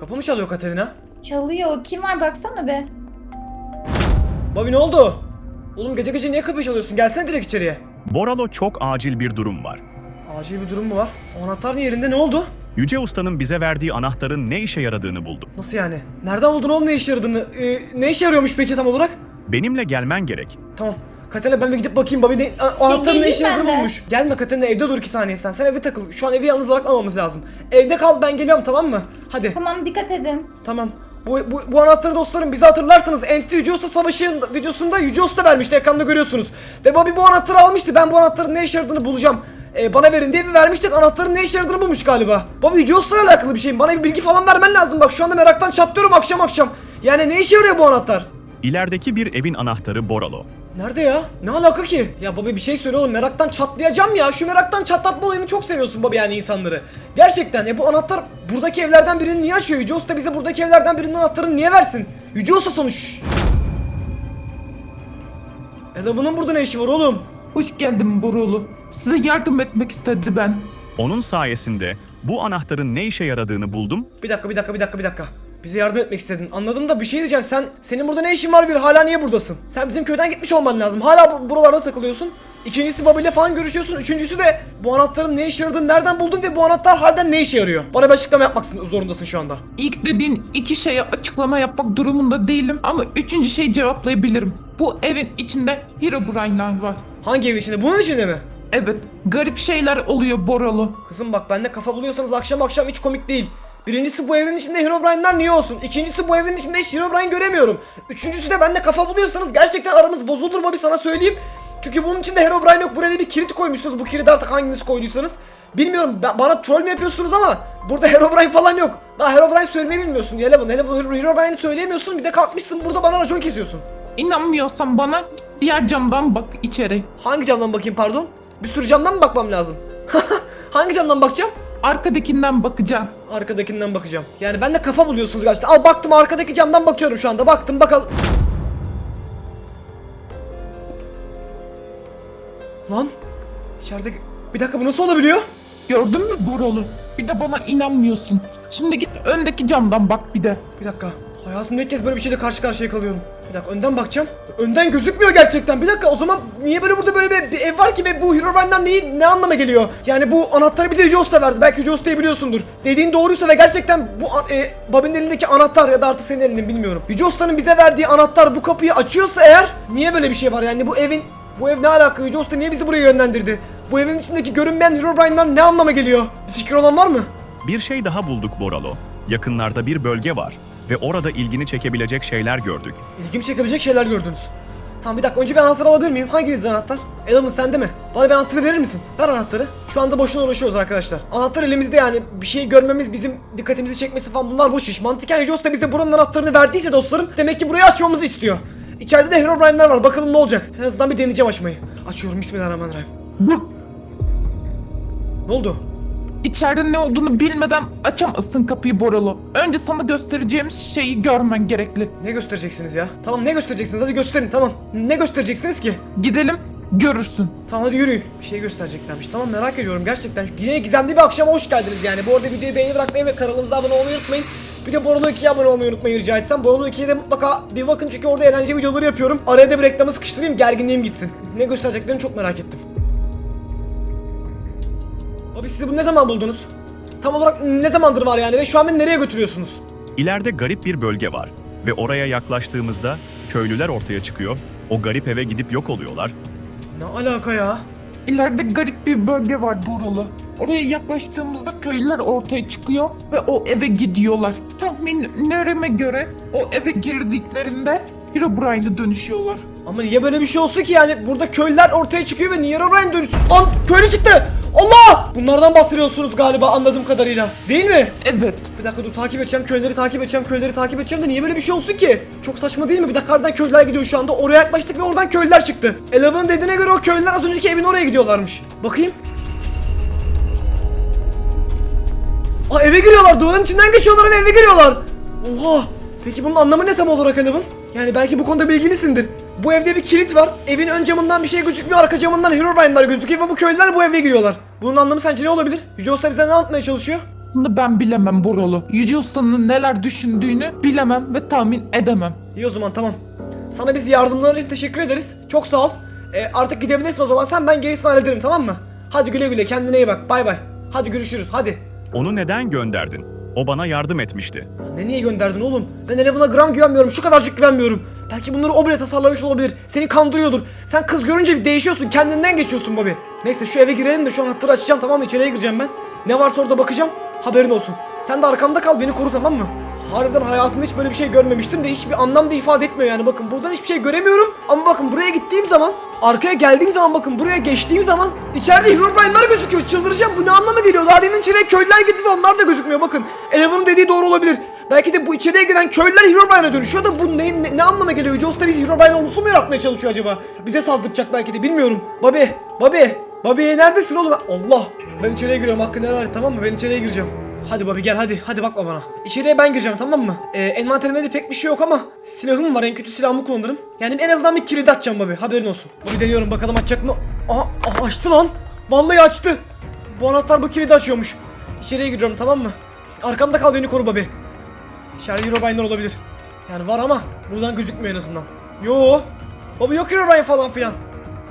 Kapı mı çalıyor Katerina? Çalıyor. Kim var baksana be. Bobby ne oldu? Oğlum gece gece niye kapıyı çalıyorsun? Gelsene direkt içeriye. Boralo çok acil bir durum var. Acil bir durum mu var? O anahtar yerinde ne oldu? Yüce Usta'nın bize verdiği anahtarın ne işe yaradığını buldum. Nasıl yani? Nereden buldun oğlum ne işe yaradığını? Ee, ne işe yarıyormuş peki tam olarak? Benimle gelmen gerek. Tamam. Katerina ben bir gidip bakayım Bobby ne, a- anahtarın ne işe ben yaradığını de. bulmuş. Gelme Katerina evde dur iki saniye sen. Sen evde takıl. Şu an evi yalnız bırakmamamız lazım. Evde kal ben geliyorum tamam mı? Hadi. Tamam dikkat edin. Tamam. Bu, bu, bu anahtarı dostlarım bize hatırlarsınız. Entity Yüce Usta Savaşı'nın videosunda Yüce Usta vermişti ekranda görüyorsunuz. Ve Bobby bu anahtarı almıştı. Ben bu anahtarın ne işe yaradığını bulacağım. Ee, bana verin diye bir vermiştik. Anahtarın ne işe yaradığını bulmuş galiba. Bobby Yüce Usta'yla alakalı bir şey? Bana bir bilgi falan vermen lazım. Bak şu anda meraktan çatlıyorum akşam akşam. Yani ne işe yarıyor bu anahtar? İlerideki bir evin anahtarı Boralo. Nerede ya? Ne alaka ki? Ya Bobby bir şey söyle oğlum meraktan çatlayacağım ya. Şu meraktan çatlatma olayını çok seviyorsun Bobby yani insanları. Gerçekten ya bu anahtar buradaki evlerden birini niye açıyor? Yüce Usta bize buradaki evlerden birinin anahtarını niye versin? Yüce Usta sonuç. Eleven'ın burada ne işi var oğlum? Hoş geldin Borolu. Size yardım etmek istedi ben. Onun sayesinde bu anahtarın ne işe yaradığını buldum Bir dakika bir dakika bir dakika bir dakika. Bize yardım etmek istedin. Anladım da bir şey diyeceğim. Sen senin burada ne işin var bir? Hala niye buradasın? Sen bizim köyden gitmiş olman lazım. Hala bu- buralarda takılıyorsun. İkincisi Bobby ile falan görüşüyorsun. Üçüncüsü de bu anahtarın ne işe yaradığını nereden buldun ve bu anahtar harbiden ne işe yarıyor? Bana bir açıklama yapmak zorundasın şu anda. İlk dediğin iki şeye açıklama yapmak durumunda değilim ama üçüncü şeyi cevaplayabilirim. Bu evin içinde Herobrine'ler var. Hangi ev içinde? Bunun içinde mi? Evet, garip şeyler oluyor Borolu. Kızım bak bende kafa buluyorsanız akşam akşam hiç komik değil. Birincisi bu evin içinde Herobrine'ler niye olsun? İkincisi bu evin içinde hiç Herobrine göremiyorum. Üçüncüsü de bende kafa buluyorsanız gerçekten aramız bozulur Bobby sana söyleyeyim. Çünkü bunun içinde Herobrine yok. Buraya bir kilit koymuşsunuz. Bu kilidi artık hanginiz koyduysanız. Bilmiyorum ben- bana troll mü yapıyorsunuz ama burada Herobrine falan yok. Daha Herobrine söylemeyi bilmiyorsun. Eleven, Eleven Herobrine'i söyleyemiyorsun. Bir de kalkmışsın burada bana racon kesiyorsun. İnanmıyorsan bana diğer camdan bak içeri. Hangi camdan bakayım pardon? Bir sürü camdan mı bakmam lazım? Hangi camdan bakacağım? Arkadakinden bakacağım. Arkadakinden bakacağım. Yani ben de kafa buluyorsunuz gerçekten. Al baktım arkadaki camdan bakıyorum şu anda. Baktım bakalım. Lan. İçeride... Bir dakika bu nasıl olabiliyor? Gördün mü Borolu? Bir de bana inanmıyorsun. Şimdi git öndeki camdan bak bir de. Bir dakika. Hayatımda ilk kez böyle bir şeyle karşı karşıya kalıyorum. Bir dakika önden bakacağım. Önden gözükmüyor gerçekten. Bir dakika o zaman niye böyle burada böyle bir, bir ev var ki ve bu Herobrine'den neyi, ne anlama geliyor? Yani bu anahtarı bize Yüce Usta verdi. Belki Yüce Usta'yı biliyorsundur. Dediğin doğruysa ve gerçekten bu e, Bobby'nin elindeki anahtar ya da artık senin elinde bilmiyorum. Usta'nın bize verdiği anahtar bu kapıyı açıyorsa eğer niye böyle bir şey var? Yani bu evin bu ev ne alaka? Usta niye bizi buraya yönlendirdi? Bu evin içindeki görünmeyen Herobrine'ler ne anlama geliyor? Bir fikir olan var mı? Bir şey daha bulduk Boralo. Yakınlarda bir bölge var ve orada ilgini çekebilecek şeyler gördük. İlgimi çekebilecek şeyler gördünüz. Tamam bir dakika önce bir anahtar alabilir miyim? Hanginizde anahtar? Eleven sende mi? Bana bir anahtarı verir misin? Ver anahtarı. Şu anda boşuna uğraşıyoruz arkadaşlar. Anahtar elimizde yani bir şey görmemiz bizim dikkatimizi çekmesi falan bunlar boş iş. Mantıken Jos da bize buranın anahtarını verdiyse dostlarım demek ki burayı açmamızı istiyor. İçeride de Herobrine'ler var bakalım ne olacak. En azından bir deneyeceğim açmayı. Açıyorum bismillahirrahmanirrahim. Ne oldu? İçeride ne olduğunu bilmeden açamazsın kapıyı Borolu. Önce sana göstereceğimiz şeyi görmen gerekli. Ne göstereceksiniz ya? Tamam ne göstereceksiniz hadi gösterin tamam. Ne göstereceksiniz ki? Gidelim, görürsün. Tamam hadi yürüyün. Bir şey göstereceklermiş. Tamam merak ediyorum gerçekten. Yine gizemli bir akşama hoş geldiniz yani. Bu arada videoyu beğeni bırakmayı ve kanalımıza abone olmayı unutmayın. Bir de Borolo 2'ye abone olmayı unutmayın rica etsem. Borolo 2'ye de mutlaka bir bakın çünkü orada eğlence videoları yapıyorum. Araya da bir reklamı sıkıştırayım gerginliğim gitsin. Ne göstereceklerini çok merak ettim. Abi siz bunu ne zaman buldunuz? Tam olarak ne zamandır var yani ve şu an beni nereye götürüyorsunuz? İleride garip bir bölge var ve oraya yaklaştığımızda köylüler ortaya çıkıyor. O garip eve gidip yok oluyorlar. Ne alaka ya? İleride garip bir bölge var Borolu. Oraya yaklaştığımızda köylüler ortaya çıkıyor ve o eve gidiyorlar. Tahminlerime göre o eve girdiklerinde Herobrine'e dönüşüyorlar. Ama niye böyle bir şey olsun ki yani burada köylüler ortaya çıkıyor ve niye Herobrine dönüş... Lan köylü çıktı! Allah! Bunlardan bahsediyorsunuz galiba anladığım kadarıyla. Değil mi? Evet, Bir dakika dur takip edeceğim köyleri takip edeceğim köyleri takip edeceğim de niye böyle bir şey olsun ki? Çok saçma değil mi? Bir dakika harbiden köylüler gidiyor şu anda. Oraya yaklaştık ve oradan köylüler çıktı. Eleven dediğine göre o köylüler az önceki evin oraya gidiyorlarmış. Bakayım. Aa eve giriyorlar. Duvarın içinden geçiyorlar ve eve giriyorlar. Oha. Peki bunun anlamı ne tam olarak Eleven? Yani belki bu konuda bilgilisindir. Bu evde bir kilit var. Evin ön camından bir şey gözükmüyor. Arka camından Herobrine'lar gözüküyor ve bu köylüler bu eve giriyorlar. Bunun anlamı sence ne olabilir? Yüce Usta bize ne anlatmaya çalışıyor? Aslında ben bilemem Borolu. Yüce Usta'nın neler düşündüğünü bilemem ve tahmin edemem. İyi o zaman tamam. Sana biz yardımların için teşekkür ederiz. Çok sağ ol. E, artık gidebilirsin o zaman. Sen ben gerisini hallederim tamam mı? Hadi güle güle kendine iyi bak. Bay bay. Hadi görüşürüz hadi. Onu neden gönderdin? O bana yardım etmişti. Ne niye gönderdin oğlum? Ben Eleven'a gram güvenmiyorum. Şu kadarcık güvenmiyorum. Belki bunları o bile tasarlamış olabilir. Seni kandırıyordur. Sen kız görünce bir değişiyorsun. Kendinden geçiyorsun Bobby. Neyse şu eve girelim de şu anahtarı açacağım tamam mı? İçeriye gireceğim ben. Ne varsa orada bakacağım. Haberin olsun. Sen de arkamda kal beni koru tamam mı? Harbiden hayatımda hiç böyle bir şey görmemiştim de hiçbir anlam da ifade etmiyor yani. Bakın buradan hiçbir şey göremiyorum. Ama bakın buraya gittiğim zaman, arkaya geldiğim zaman bakın buraya geçtiğim zaman içeride Herobrine'lar gözüküyor. Çıldıracağım. Bu ne anlama geliyor? Daha demin içeriye köylüler girdi ve onlar da gözükmüyor. Bakın Eleven'ın dediği doğru olabilir. Belki de bu içeriye giren köylüler Herobrine'a dönüşüyor da bu ne, ne, ne anlama geliyor? Yüce Usta biz Herobrine ordusu mu yaratmaya çalışıyor acaba? Bize saldıracak belki de bilmiyorum. Bobby, Bobby, Bobby neredesin oğlum? Allah! Ben içeriye giriyorum hakkını helal tamam mı? Ben içeriye gireceğim. Hadi Bobby gel hadi. Hadi bakma bana. İçeriye ben gireceğim tamam mı? Ee, envanterimde de pek bir şey yok ama silahım var. En kötü silahımı kullanırım. Yani en azından bir kilit açacağım Bobby. Haberin olsun. Bobby deniyorum bakalım açacak mı? Aha, aha açtı lan. Vallahi açtı. Bu anahtar bu kilidi açıyormuş. İçeriye giriyorum tamam mı? Arkamda kal beni koru Bobby. İçeride Herobrine'ler olabilir. Yani var ama buradan gözükmüyor en azından. Yo. Baba yok Herobrine falan filan.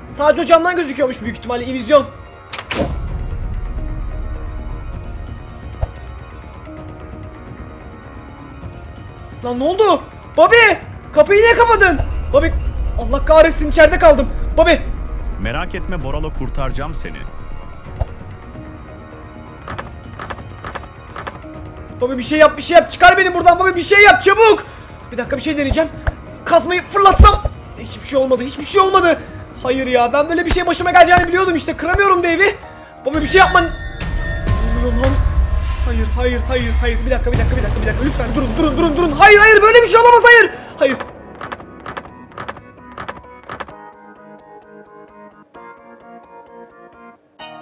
Sadece camdan gözüküyormuş büyük ihtimalle illüzyon. Lan ne oldu? Bobby! Kapıyı niye kapadın? Bobby! Allah kahretsin içeride kaldım. Bobby! Merak etme Boralo kurtaracağım seni. Baba bir şey yap bir şey yap çıkar beni buradan baba bir şey yap çabuk. Bir dakika bir şey deneyeceğim. Kazmayı fırlatsam. Hiçbir şey olmadı hiçbir şey olmadı. Hayır ya ben böyle bir şey başıma geleceğini biliyordum işte kıramıyorum da evi. Baba bir şey yapman. Hayır hayır hayır hayır bir dakika bir dakika bir dakika bir dakika lütfen durun durun durun durun. Hayır hayır böyle bir şey olamaz hayır. Hayır.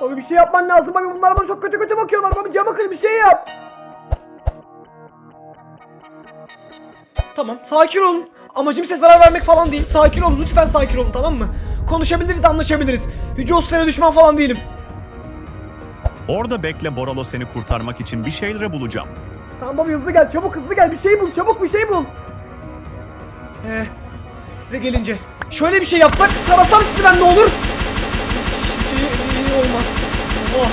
Abi bir şey yapman lazım abi bunlar bana çok kötü kötü bakıyorlar abi cama kır bir şey yap. Tamam sakin olun. Amacım size zarar vermek falan değil. Sakin olun lütfen sakin olun tamam mı? Konuşabiliriz anlaşabiliriz. Yüce Usta'ya düşman falan değilim. Orada bekle Boralo seni kurtarmak için bir şeylere bulacağım. Tamam baba hızlı gel çabuk hızlı gel bir şey bul çabuk bir şey bul. Ee, size gelince şöyle bir şey yapsak tarasam sizi ben ne olur? Hiçbir şey iyi olmaz. Oh.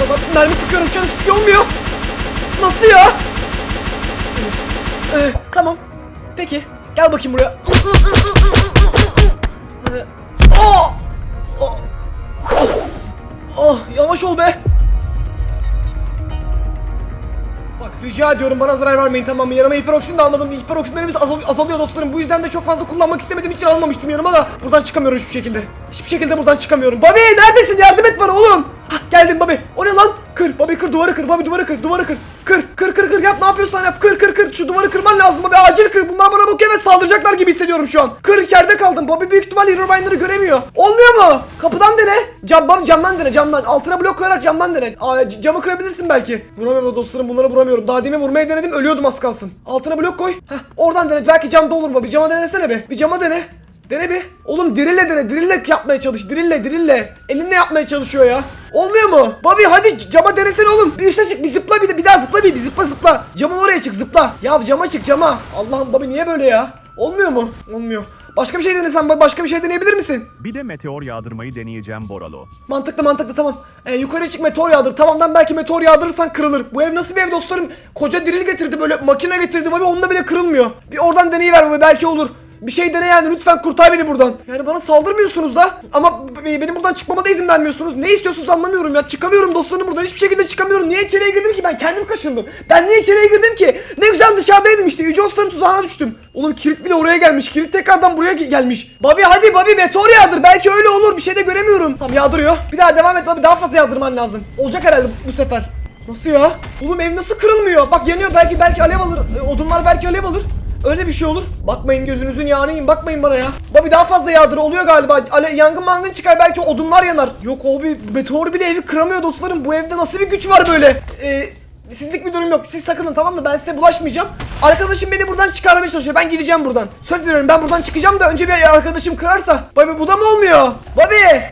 Baba mermi sıkıyorum şu an hiçbir şey olmuyor. Nasıl ya? Ee, tamam. Peki. Gel bakayım buraya. Oh! Oh! Oh! Yavaş ol be. Bak rica ediyorum bana zarar vermeyin tamam mı? Yanıma hiperoksin de almadım. Hiperoksinlerimiz azal- azalıyor dostlarım. Bu yüzden de çok fazla kullanmak istemediğim için almamıştım yanıma da. Buradan çıkamıyorum hiçbir şekilde. Hiçbir şekilde buradan çıkamıyorum. Bobby neredesin? Yardım et bana oğlum. Hah geldim Bobby. O ne lan? Kır. Bobby kır duvarı kır. Bobby duvarı kır. Duvarı kır. Kır. Kır kır kır. Yap ne yapıyorsan yap. Kır kır kır. Şu duvarı kırman lazım Bobby. Acil kır. Bunlar bana bakıyor ve saldıracaklar gibi hissediyorum şu an. Kır içeride kaldım. Bobby büyük ihtimalle Herobrine'ları göremiyor. Olmuyor mu? Kapıdan dene. Cam, Bobby camdan dene camdan. Altına blok koyarak camdan dene. Aa, camı kırabilirsin belki. Vuramıyorum dostlarım bunları vuramıyorum. Daha demin vurmaya denedim ölüyordum az kalsın. Altına blok koy. Heh, oradan dene. Belki camda olur? Bir cama denesene be. Bir cama dene. Dene bir. Oğlum dirille dene. Dirille yapmaya çalış. Dirille dirille. Elinle yapmaya çalışıyor ya. Olmuyor mu? Bobby hadi cama denesene oğlum. Bir üste çık bir zıpla bir de bir daha zıpla bir, bir zıpla zıpla. Camın oraya çık zıpla. Ya cama çık cama. Allah'ım Bobby niye böyle ya? Olmuyor mu? Olmuyor. Başka bir şey denesen başka bir şey deneyebilir misin? Bir de meteor yağdırmayı deneyeceğim Boralo. Mantıklı mantıklı tamam. Ee, yukarı çık meteor yağdır. Tamamdan belki meteor yağdırırsan kırılır. Bu ev nasıl bir ev dostlarım? Koca diril getirdi böyle makine getirdi abi onda bile kırılmıyor. Bir oradan deneyiver belki olur. Bir şey dene yani lütfen kurtar beni buradan. Yani bana saldırmıyorsunuz da ama benim buradan çıkmama da izin vermiyorsunuz. Ne istiyorsunuz anlamıyorum ya. Çıkamıyorum dostlarım buradan hiçbir şekilde çıkamıyorum. Niye içeriye girdim ki ben kendim kaşındım. Ben niye içeriye girdim ki? Ne güzel dışarıdaydım işte. Yüce Osta'nın tuzağına düştüm. Oğlum kilit bile oraya gelmiş. Kilit tekrardan buraya ge- gelmiş. Babi hadi Babi meteor yağdır. Belki öyle olur. Bir şey de göremiyorum. Tamam yağdırıyor. Bir daha devam et Babi. Daha fazla yağdırman lazım. Olacak herhalde bu sefer. Nasıl ya? Oğlum ev nasıl kırılmıyor? Bak yanıyor belki belki alev alır. E, odunlar belki alev alır. Öyle bir şey olur. Bakmayın gözünüzün yağını yiyin. Bakmayın bana ya. Babi daha fazla yağdır oluyor galiba. Ale, yangın mangın çıkar belki odunlar yanar. Yok o bir meteor bile evi kıramıyor dostlarım. Bu evde nasıl bir güç var böyle? Ee, Sizlik bir durum yok. Siz takılın tamam mı? Ben size bulaşmayacağım. Arkadaşım beni buradan çıkarmaya çalışıyor. Ben gideceğim buradan. Söz veriyorum ben buradan çıkacağım da önce bir arkadaşım kırarsa. Bobby bu da mı olmuyor? Bobby!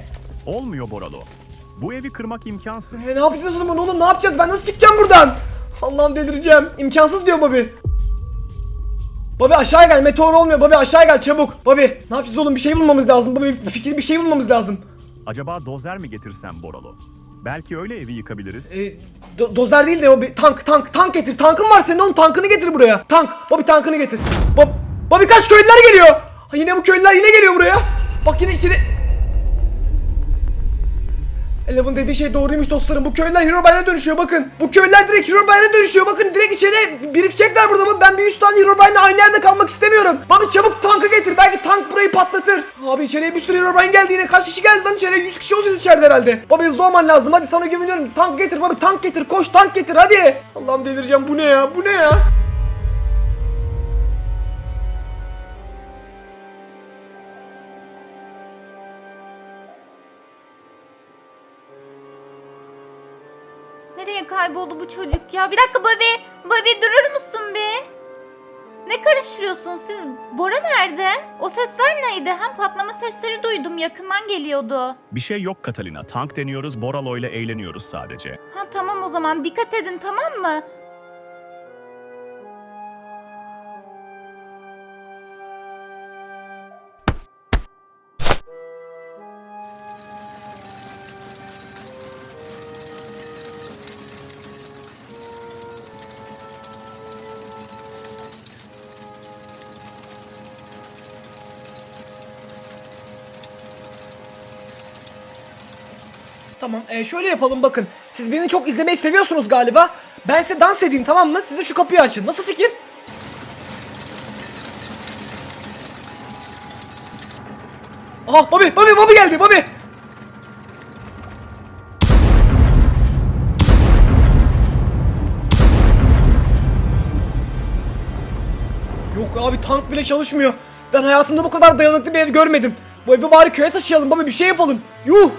Olmuyor Boralo. Bu evi kırmak imkansız. E, ne yapacağız o zaman oğlum ne yapacağız? Ben nasıl çıkacağım buradan? Allah'ım delireceğim. İmkansız diyor Bobby. Bobby aşağıya gel. Meteor olmuyor. Bobby aşağıya gel çabuk. Bobby ne yapacağız oğlum? Bir şey bulmamız lazım. Bobby bir fikir bir şey bulmamız lazım. Acaba dozer mi getirsem Boralo? Belki öyle evi yıkabiliriz. E, do- dozer değil de Bobby tank tank tank getir. Tankın var senin oğlum tankını getir buraya. Tank. Bobby tankını getir. Bob Bobby kaç köylüler geliyor. Ha, yine bu köylüler yine geliyor buraya. Bak yine içeri Eleven dediği şey doğruymuş dostlarım. Bu köylüler Herobrine'e dönüşüyor bakın. Bu köylüler direkt Herobrine'e dönüşüyor. Bakın direkt içeri birikecekler burada. Bak Ben bir 100 tane Herobrine'le aynı yerde kalmak istemiyorum. Abi çabuk tankı getir. Belki tank burayı patlatır. Abi içeriye bir sürü Herobrine geldi yine. Kaç kişi geldi lan içeriye? 100 kişi olacağız içeride herhalde. Abi hızlı olman lazım. Hadi sana güveniyorum. Tank getir abi tank getir. Koş tank getir hadi. Allah'ım delireceğim. Bu ne ya? Bu ne ya? Kayboldu bu çocuk ya? Bir dakika Bobby. Bobby durur musun bir? Ne karıştırıyorsun siz? Bora nerede? O sesler neydi? Hem patlama sesleri duydum yakından geliyordu. Bir şey yok Catalina. Tank deniyoruz, Boralo ile eğleniyoruz sadece. Ha tamam o zaman dikkat edin tamam mı? Tamam e, şöyle yapalım bakın. Siz beni çok izlemeyi seviyorsunuz galiba. Ben size dans edeyim tamam mı? Size şu kapıyı açın. Nasıl fikir? Aha Bobby Bobby Bobby geldi Bobby. Yok abi tank bile çalışmıyor. Ben hayatımda bu kadar dayanıklı bir ev görmedim. Bu evi bari köye taşıyalım baba bir şey yapalım. Yuh!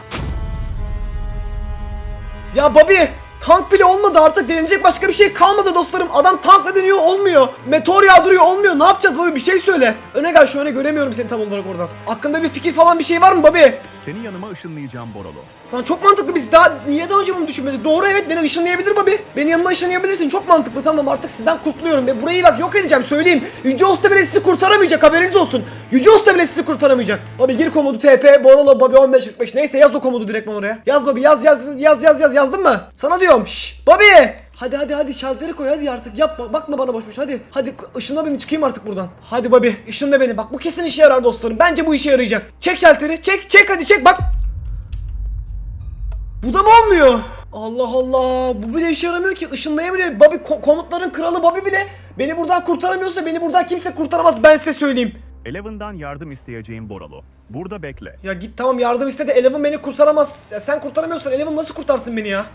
Ya Bobby tank bile olmadı artık deneyecek başka bir şey kalmadı dostlarım. Adam tankla deniyor olmuyor. Meteor yağdırıyor olmuyor. Ne yapacağız Bobby bir şey söyle. Öne gel şu öne göremiyorum seni tam olarak oradan. Hakkında bir fikir falan bir şey var mı Bobby? Seni yanıma ışınlayacağım Boralo. Lan çok mantıklı biz daha niye daha önce bunu düşünmedik? Doğru evet beni ışınlayabilir Bobby. Beni yanına ışınlayabilirsin çok mantıklı tamam artık sizden kurtuluyorum. Ve burayı bak yok edeceğim söyleyeyim. Yüce Usta bile sizi kurtaramayacak haberiniz olsun. Yüce Usta bile sizi kurtaramayacak. Bobby gir komodu TP Borolo Bobby 1545 neyse yaz o komodu direkt oraya. Yaz Bobby yaz yaz yaz yaz yaz yazdın mı? Sana diyorum şşş Bobby. Hadi hadi hadi şalteri koy hadi artık yapma bakma bana boş boş hadi hadi ışınla beni çıkayım artık buradan hadi Bobby ışınla beni bak bu kesin işe yarar dostlarım bence bu işe yarayacak çek şalteri çek çek hadi çek bak bu da mı olmuyor? Allah Allah. Bu bile işe yaramıyor ki. Işınlayamıyor. Bobby ko- komutların kralı Bobby bile beni buradan kurtaramıyorsa beni buradan kimse kurtaramaz ben size söyleyeyim. Eleven'dan yardım isteyeceğim Boralo. Burada bekle. Ya git tamam yardım iste de Eleven beni kurtaramaz. Ya sen kurtaramıyorsan Eleven nasıl kurtarsın beni ya?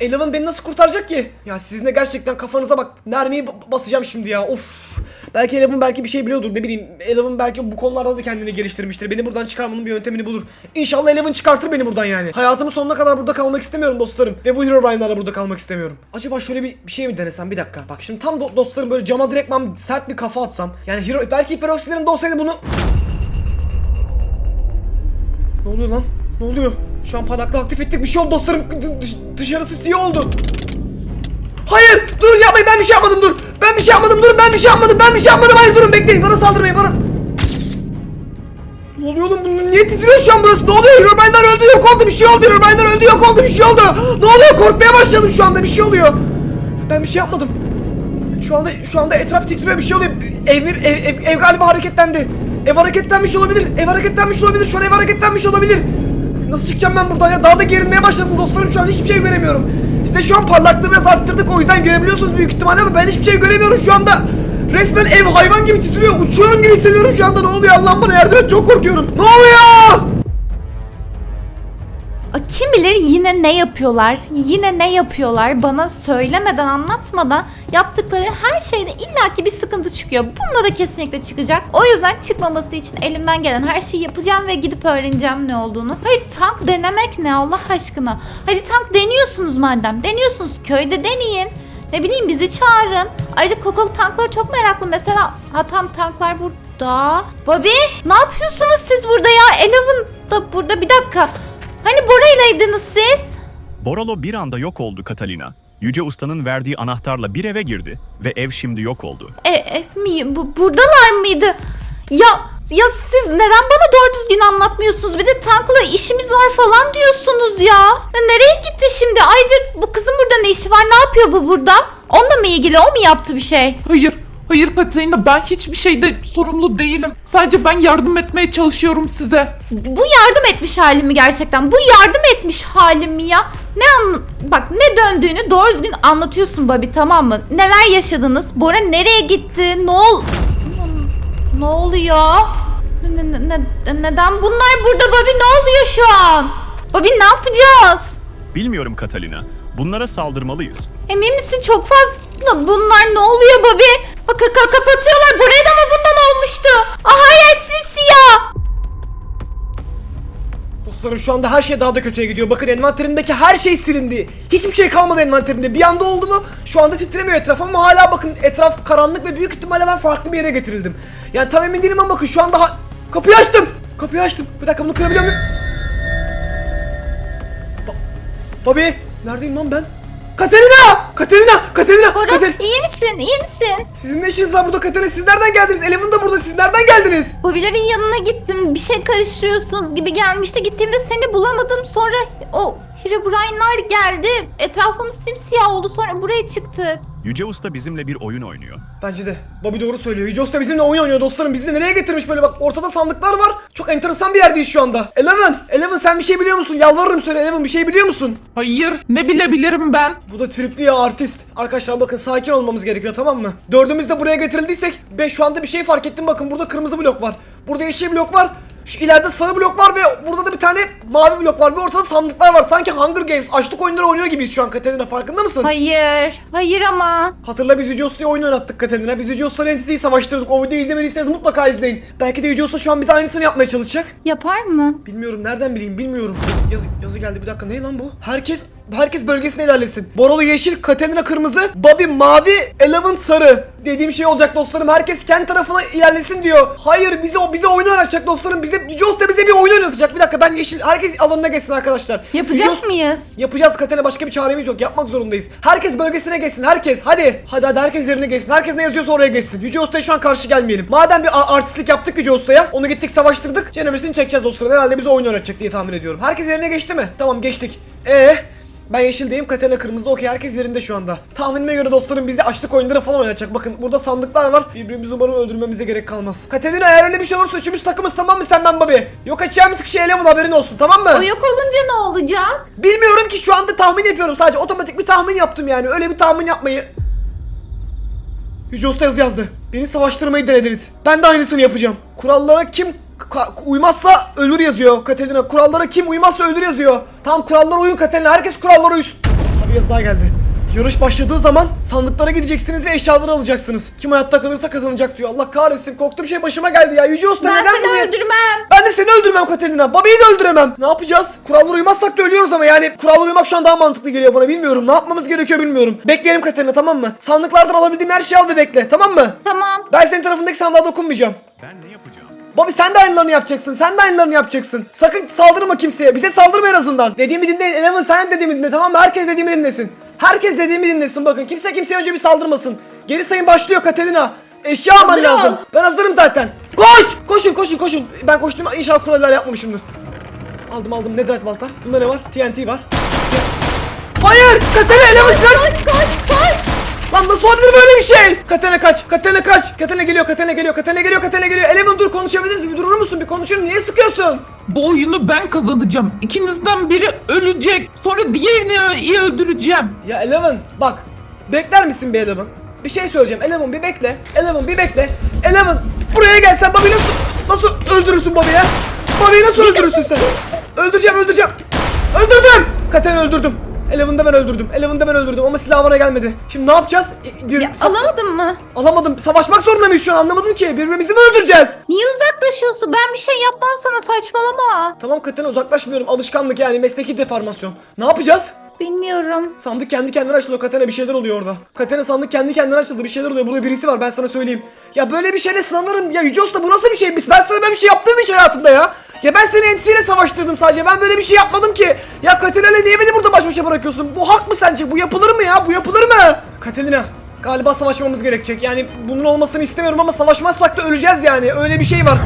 Eleven beni nasıl kurtaracak ki? Ya sizin de gerçekten kafanıza bak. Mermiyi basacağım şimdi ya. Of. Belki Eleven belki bir şey biliyordur ne bileyim. Eleven belki bu konularda da kendini geliştirmiştir. Beni buradan çıkarmanın bir yöntemini bulur. İnşallah Eleven çıkartır beni buradan yani. Hayatımın sonuna kadar burada kalmak istemiyorum dostlarım. Ve bu Herobrine'larla burada kalmak istemiyorum. Acaba şöyle bir, bir şey mi denesem bir dakika. Bak şimdi tam do- dostlarım böyle cama direktman sert bir kafa atsam. Yani hero belki hiperoksilerim de olsaydı bunu ne oluyor lan? Ne oluyor? Şu an parlaklığı aktif ettik. Bir şey oldu dostlarım. Dış- dışarısı siyah oldu. Hayır! Durun yapmayın ben bir şey yapmadım dur. Ben bir şey yapmadım durun ben bir şey yapmadım ben bir şey yapmadım. Hayır durun bekleyin bana saldırmayın bana. Ne oluyor oğlum? Bu Niye titriyor şu an burası? Ne oluyor? Herobrine'ler öldü yok oldu bir şey oldu. Herobrine'ler öldü yok oldu bir şey oldu. Ne oluyor? Korkmaya başladım şu anda bir şey oluyor. Ben bir şey yapmadım. Şu anda şu anda etraf titriyor bir şey oluyor. Ev, ev, ev, ev galiba hareketlendi. Ev hareketlenmiş olabilir. Ev hareketlenmiş olabilir. Şu an ev hareketlenmiş olabilir. Nasıl çıkacağım ben buradan ya? Daha da gerilmeye başladım dostlarım. Şu an hiçbir şey göremiyorum. Size şu an parlaklığı biraz arttırdık o yüzden görebiliyorsunuz büyük ihtimalle ama ben hiçbir şey göremiyorum şu anda. Resmen ev hayvan gibi titriyor. Uçuyorum gibi hissediyorum şu anda. Ne oluyor? Allah'ım bana yardım et. Çok korkuyorum. Ne oluyor? Kim bilir yine ne yapıyorlar, yine ne yapıyorlar bana söylemeden anlatmadan yaptıkları her şeyde illaki bir sıkıntı çıkıyor. Bunda da kesinlikle çıkacak. O yüzden çıkmaması için elimden gelen her şeyi yapacağım ve gidip öğreneceğim ne olduğunu. Hayır tank denemek ne Allah aşkına. Hadi tank deniyorsunuz madem. Deniyorsunuz köyde deneyin. Ne bileyim bizi çağırın. Ayrıca kokolu tankları çok meraklı. Mesela ha tam tanklar burada. Bobby ne yapıyorsunuz siz burada ya? Eleven da burada bir dakika. Hani Bora'ylaydınız siz? Boralo bir anda yok oldu Catalina. Yüce Usta'nın verdiği anahtarla bir eve girdi ve ev şimdi yok oldu. E, F mi? Bu, buradalar mıydı? Ya ya siz neden bana doğru düzgün anlatmıyorsunuz? Bir de tankla işimiz var falan diyorsunuz ya. Ya Nereye gitti şimdi? Ayrıca bu kızın burada ne işi var? Ne yapıyor bu burada? Onunla mı ilgili? O mu yaptı bir şey? Hayır, hayır Katerina ben hiçbir şeyde sorumlu değilim. Sadece ben yardım etmeye çalışıyorum size. Bu yardım etmiş halim mi gerçekten? Bu yardım etmiş halim mi ya? Ne an bak ne döndüğünü doğru düzgün anlatıyorsun Bobby tamam mı? Neler yaşadınız? Bora nereye gitti? Ne ol ne oluyor? Ne- ne- ne- neden bunlar burada Bobby? Ne oluyor şu an? Bobby ne yapacağız? Bilmiyorum Catalina. Bunlara saldırmalıyız. Emin misin çok fazla bunlar ne oluyor Bobby? Bak ka- kapatıyorlar. Buraya da mı bundan olmuştu? Ah her yer simsiyah. Dostlarım şu anda her şey daha da kötüye gidiyor. Bakın envanterimdeki her şey silindi. Hiçbir şey kalmadı envanterimde. Bir anda oldu mu şu anda titremiyor etraf ama hala bakın etraf karanlık ve büyük ihtimalle ben farklı bir yere getirildim. Yani tam emin değilim ama bakın şu anda kapıyı açtım. Kapıyı açtım. Bir dakika bunu kırabiliyor muyum? Ba- Bobby neredeyim lan ben? Katerina! Katerina! Katerina! Bora Kater- iyi misin? İyi misin? Sizin ne işiniz var burada Katerina? Siz nereden geldiniz? Eleven de burada. Siz nereden geldiniz? Bobby'lerin yanına gittim. Bir şey karıştırıyorsunuz gibi gelmişti. Gittiğimde seni bulamadım. Sonra o Herobrine'lar geldi. Etrafımız simsiyah oldu. Sonra buraya çıktık. Yüce Usta bizimle bir oyun oynuyor. Bence de. Bobby doğru söylüyor. Yüce Usta bizimle oyun oynuyor dostlarım. Bizi de nereye getirmiş böyle bak ortada sandıklar var. Çok enteresan bir yerdeyiz şu anda. Eleven! Eleven sen bir şey biliyor musun? Yalvarırım söyle Eleven bir şey biliyor musun? Hayır, ne bilebilirim ben? Bu da tripli ya artist. Arkadaşlar bakın sakin olmamız gerekiyor tamam mı? Dördümüz de buraya getirildiysek ben şu anda bir şey fark ettim bakın burada kırmızı blok var. Burada yeşil blok var. Şu ileride sarı blok var ve burada da bir tane mavi blok var ve ortada sandıklar var. Sanki Hunger Games açlık oyunları oynuyor gibiyiz şu an Katerina farkında mısın? Hayır. Hayır ama. Hatırla biz Yüce Usta'ya oyun oynattık Katerina. Biz Yüce Usta'yla Entity'yi savaştırdık. O videoyu izlemediyseniz mutlaka izleyin. Belki de Yüce Usta şu an bize aynısını yapmaya çalışacak. Yapar mı? Bilmiyorum nereden bileyim bilmiyorum. Yazı, yazı, yazı geldi bir dakika ne lan bu? Herkes herkes bölgesine ilerlesin. Borolu yeşil, Katerina kırmızı, Bobby mavi, Eleven sarı. Dediğim şey olacak dostlarım. Herkes kendi tarafına ilerlesin diyor. Hayır bize o bize oyun oynatacak dostlarım. Bize Yüce Usta bize bir oyun oynatacak. Bir dakika ben yeşil herkes alanına geçsin arkadaşlar. Yapacak Usta- mıyız? Yapacağız Katerina başka bir çaremiz yok. Yapmak zorundayız. Herkes bölgesine geçsin. Herkes. Hadi. Hadi hadi herkes yerine geçsin. Herkes ne yazıyorsa oraya geçsin. Yüce Usta'ya şu an karşı gelmeyelim. Madem bir artistlik yaptık Yüce Usta'ya. Onu gittik savaştırdık. Cenemesini çekeceğiz dostlarım. Herhalde bize oyun oynatacak diye tahmin ediyorum. Herkes yerine geçti mi? Tamam geçtik. Ee ben yeşildeyim, Katerina kırmızıda. Okey herkes yerinde şu anda. Tahminime göre dostlarım bizde açlık oyunları falan oynayacak. Bakın burada sandıklar var. Birbirimizi umarım öldürmemize gerek kalmaz. Katerina eğer öyle bir şey olursa üçümüz takımız tamam mı sen ben Bobby? Yok açacağımız kişi Eleven haberin olsun tamam mı? O yok olunca ne olacak? Bilmiyorum ki şu anda tahmin yapıyorum sadece otomatik bir tahmin yaptım yani öyle bir tahmin yapmayı Yüce Usta yazı yazdı Beni savaştırmayı denediniz Ben de aynısını yapacağım Kurallara kim ka- uymazsa ölür yazıyor Katerina Kurallara kim uymazsa ölür yazıyor Tam kurallara uyun Katerina herkes kurallara uysun Tabi yazı daha geldi Yarış başladığı zaman sandıklara gideceksiniz ve eşyaları alacaksınız. Kim hayatta kalırsa kazanacak diyor. Allah kahretsin. Korktuğum şey başıma geldi ya. Yüce Usta Ben neden seni bunu... öldürmem. Ben de seni öldürmem Katerina. Bobby'yi de öldüremem. Ne yapacağız? Kurallara uymazsak da ölüyoruz ama yani kurallara uymak şu an daha mantıklı geliyor bana. Bilmiyorum. Ne yapmamız gerekiyor bilmiyorum. Bekleyelim Katerina tamam mı? Sandıklardan alabildiğin her şeyi al ve bekle. Tamam mı? Tamam. Ben senin tarafındaki sandığa dokunmayacağım. Ben ne yapacağım? Bobby sen de aynılarını yapacaksın. Sen de aynılarını yapacaksın. Sakın saldırma kimseye. Bize saldırma en azından. Dediğimi dinleyin. Eleven sen dediğimi dinle tamam mı? Herkes dediğimi dinlesin. Herkes dediğimi dinlesin bakın. Kimse kimseye önce bir saldırmasın. Geri sayım başlıyor Katerina. Eşya alman lazım. ol. Ben hazırım zaten. Koş! Koşun koşun koşun. Ben koştum inşallah kurallar yapmamışımdır. Aldım aldım netherite balta. Bunda ne var? TNT var. Hayır! Katerina Eleven sen! Koş koş koş. Lan nasıl olabilir böyle bir şey? Katene kaç. Katene kaç. Katene geliyor. Katene geliyor. Katene geliyor. Katene geliyor. Eleven dur konuşabiliriz. Bir durur musun? Bir konuşun. Niye sıkıyorsun? Bu oyunu ben kazanacağım. İkinizden biri ölecek. Sonra diğerini iyi öldüreceğim. Ya Eleven bak. Bekler misin bir Eleven? Bir şey söyleyeceğim. Eleven bir bekle. Eleven bir bekle. Eleven buraya gelsen Bobby nasıl nasıl öldürürsün Bobby'yi? ya? Bobby'yi nasıl öldürürsün sen? Öldüreceğim öldüreceğim. Öldürdüm. Katene öldürdüm. Eleven'ı da ben öldürdüm. Eleven'ı da ben öldürdüm ama silah bana gelmedi. Şimdi ne yapacağız? E, Bir, Ya, alamadın mı? Alamadım. Savaşmak zorunda mıyız şu an? Anlamadım ki. Birbirimizi mi öldüreceğiz? Niye uzaklaşıyorsun? Ben bir şey yapmam sana saçmalama. Tamam Katerina uzaklaşmıyorum. Alışkanlık yani mesleki deformasyon. Ne yapacağız? Bilmiyorum. Sandık kendi kendine açılıyor. Katene bir şeyler oluyor orada. Katene sandık kendi kendine açıldı. Bir şeyler oluyor. Burada birisi var ben sana söyleyeyim. Ya böyle bir şeyle sınanırım. Ya Yüce Usta bu nasıl bir şey? Ben sana böyle bir şey yaptım hiç hayatımda ya? Ya ben seni entisiyle savaştırdım sadece. Ben böyle bir şey yapmadım ki. Ya Katena'yla niye beni burada baş başa bırakıyorsun? Bu hak mı sence? Bu yapılır mı ya? Bu yapılır mı? Katerina galiba savaşmamız gerekecek. Yani bunun olmasını istemiyorum ama savaşmazsak da öleceğiz yani. Öyle bir şey var.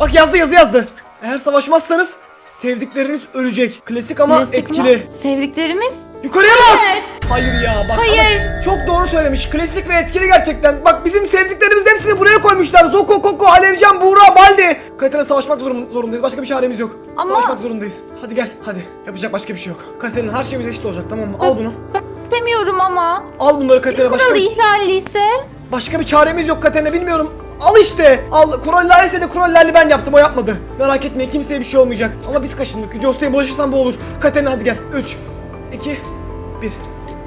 Bak yazdı yazı yazdı. Eğer savaşmazsanız sevdikleriniz ölecek. Klasik ama Klasik etkili. mi? Sevdiklerimiz? Yukarıya bak. Hayır. Hayır ya bak Hayır. ama çok doğru söylemiş. Klasik ve etkili gerçekten. Bak bizim sevdiklerimiz hepsini buraya koymuşlar. Zoko, Koko, Alevcan, Buğra, Baldi. Katerina savaşmak zorun- zorundayız. Başka bir çaremiz yok. Ama- Savaşmak zorundayız. Hadi gel hadi. Yapacak başka bir şey yok. Katerina her şeyimiz eşit olacak tamam mı? Al bunu. Ben istemiyorum ama. Al bunları Katerina. Başka, Kuralı ihlalliyse. başka bir çaremiz yok Katerina bilmiyorum. Al işte. Al. Kurallar ise de kurallarını ben yaptım. O yapmadı. Merak etmeyin kimseye bir şey olmayacak. Ama biz kaşındık. Yüce Usta'ya bulaşırsan bu olur. Katerina hadi gel. 3, 2, 1.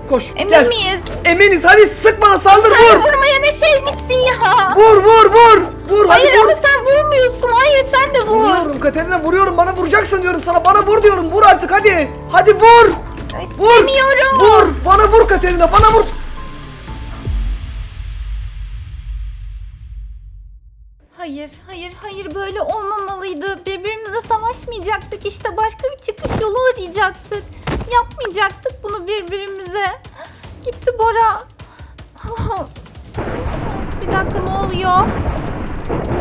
Koş. Emin gel. miyiz? Eminiz hadi sık bana saldır vur. Sen vurmaya ne şeymişsin ya? Vur vur vur. Vur hadi Hayır vur. ama sen vurmuyorsun. Hayır sen de vur. Vuruyorum Katerina vuruyorum bana vuracaksın diyorum sana bana vur diyorum vur artık hadi. Hadi vur. Vur. Vur. Bana vur Katerina bana vur. Hayır, hayır, hayır böyle olmamalıydı. Birbirimize savaşmayacaktık işte. Başka bir çıkış yolu arayacaktık. Yapmayacaktık bunu birbirimize. Gitti Bora. Bir dakika ne oluyor?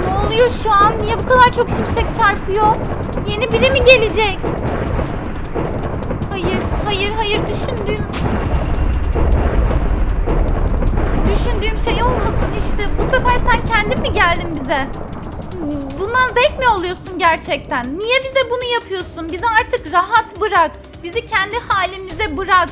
Ne oluyor şu an? Niye bu kadar çok şimşek çarpıyor? Yeni biri mi gelecek? Hayır, hayır, hayır düşündüğüm... Düşündüğüm şey olmasın işte. Bu sefer sen kendin mi geldin bize? Bundan zevk mi alıyorsun gerçekten? Niye bize bunu yapıyorsun? Bizi artık rahat bırak. Bizi kendi halimize bırak.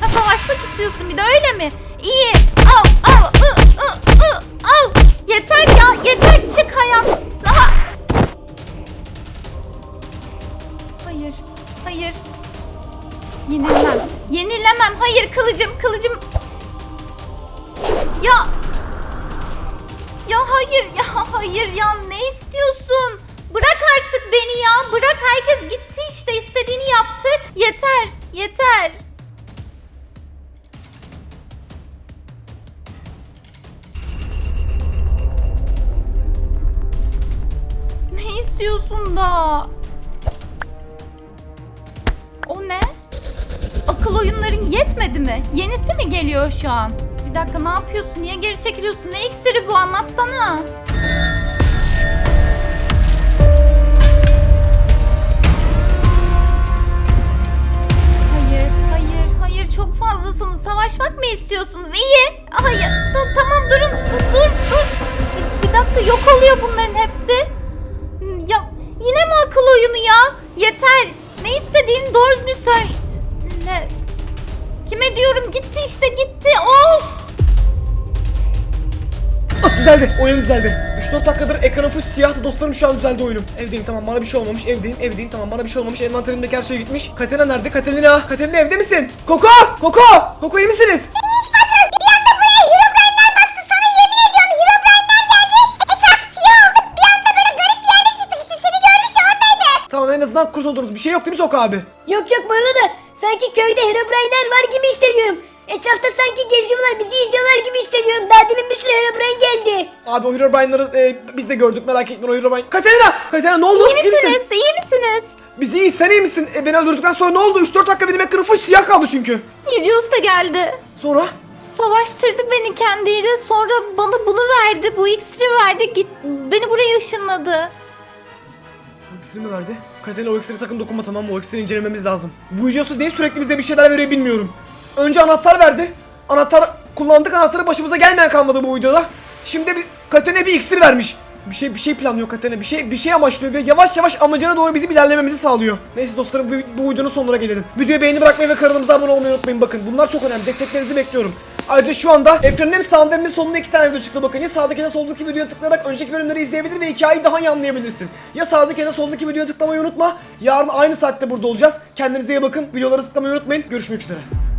Ha savaşmak istiyorsun bir de öyle mi? İyi. Al al ı, ı, ı, al. Yeter ya yeter çık hayat. Daha. Hayır. Hayır. Yenilemem. Yenilemem. Hayır kılıcım kılıcım. Ya. Ya hayır ya hayır ya ne istiyorsun? Bırak artık beni ya. Bırak herkes gitti işte istediğini yaptık. Yeter. Yeter. Ne istiyorsun da? O ne? Akıl oyunların yetmedi mi? Yenisi mi geliyor şu an? Bir dakika ne yapıyorsun? Niye geri çekiliyorsun? Ne iksiri bu? Anlatsana. Savaşmak mı istiyorsunuz? İyi. Hayır. Ta- tamam durun. Dur, dur, dur. Bir, bir dakika yok oluyor bunların hepsi. Ya yine mi akıl oyunu ya? Yeter. Ne istediğini doğru düzgün söyle. Kime diyorum gitti işte gitti. Of. Ah, düzeldi. Oyun düzeldi. 3-4 dakikadır ekranım full siyahtı dostlarım şu an düzeldi oyunum. Evdeyim tamam bana bir şey olmamış. Evdeyim evdeyim tamam bana bir şey olmamış. Envanterimdeki her şey gitmiş. Katerina nerede? Katerina. Katerina evde misin? Koko! Koko! Koko iyi misiniz? Tamam en azından kurtuldunuz. Bir şey yok değil mi Soko abi? Yok yok bana da sanki köyde Herobrine'ler var gibi hissediyorum. Etrafta sanki geziyorlar bizi izliyorlar gibi hissediyorum. Daha demin bir sürü Herobrine geldi. Abi o Herobrine'ları e, biz de gördük merak etmeyin o Herobrine. Katerina! Katerina ne oldu? İyi misin? misiniz? İyi misiniz? Biz iyiyiz sen iyi misin? E, beni öldürdükten sonra ne oldu? 3-4 dakika benim ekranım full siyah kaldı çünkü. Yüce Usta geldi. Sonra? Savaştırdı beni kendiyle. Sonra bana bunu verdi. Bu iksiri verdi. Git beni buraya ışınladı. O iksiri mi verdi? Katerina o iksiri sakın dokunma tamam mı? O iksiri incelememiz lazım. Bu videosu niye sürekli bize bir şeyler veriyor bilmiyorum. Önce anahtar verdi. Anahtar kullandık anahtarı başımıza gelmeyen kalmadı bu videoda. Şimdi biz Katerina bir iksir vermiş. Bir şey bir şey planlıyor Katerina. Bir şey bir şey amaçlıyor ve yavaş yavaş amacına doğru bizim ilerlememizi sağlıyor. Neyse dostlarım bu, bu videonun sonuna gelelim. Videoya beğeni bırakmayı ve kanalımıza abone olmayı unutmayın bakın. Bunlar çok önemli. Desteklerinizi bekliyorum. Ayrıca şu anda ekranın hem sağında hem de solunda iki tane video çıktı bakın. Ya sağdaki ya da soldaki videoya tıklayarak önceki bölümleri izleyebilir ve hikayeyi daha iyi anlayabilirsin. Ya sağdaki ya da soldaki videoya tıklamayı unutma. Yarın aynı saatte burada olacağız. Kendinize iyi bakın. Videoları tıklamayı unutmayın. Görüşmek üzere.